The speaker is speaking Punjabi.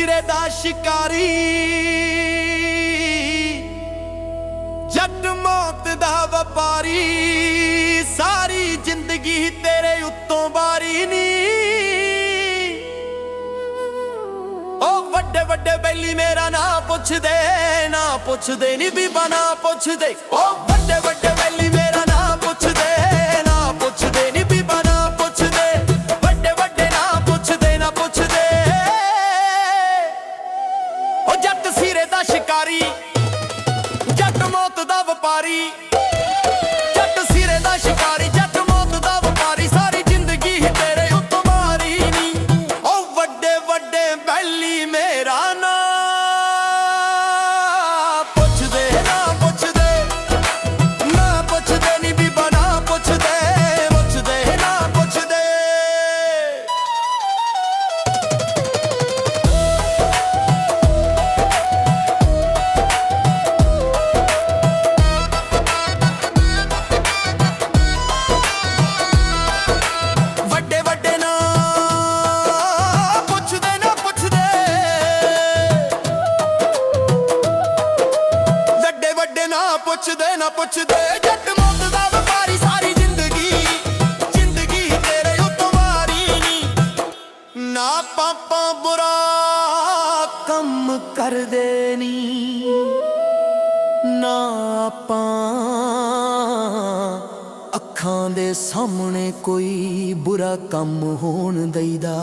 ਸਿਰੇ ਦਾ ਸ਼ਿਕਾਰੀ। ਜੱਟ ਮੌਤ ਦਾ ਵਪਾਰੀ। ਸਾਰੀ ਜ਼ਿੰਦਗੀ ਤੇਰੇ ਉੱਤੋਂ ਬਾਰੀ ਨੀ। ਉਹ ਵੱਡੇ ਵੱਡੇ ਬੈਲੀ ਮੇਰਾ ਨਾਂ ਪੁੱਛਦੇ, ਨਾ ਪੁੱਛਦੇ ਨੀ ਬੀਬਾ, ਨਾ ਪੁੱਛਦੇ। ਉਹ ਵੱਡੇ ਪੁੱਛਦੇ ਨਾ ਪੁੱਛਦੇ, ਜੱਟ ਮੌਤ ਦਾ ਵਪਾਰੀ ਸਾਰੀ ਜ਼ਿੰਦਗੀ ਜ਼ਿੰਦਗੀ ਤੇਰੇ ਉੱਤੋਂ ਮਾਰੀ ਨੀ ਨਾ ਪਾਪਾ ਬੁਰਾ ਕੰਮ ਕਰਦੇ ਨੀ ਨਾ ਆਪਾਂ ਅੱਖਾਂ ਦੇ ਸਾਹਮਣੇ ਕੋਈ ਬੁਰਾ ਕੰਮ ਹੋਣ ਦਈਦਾ।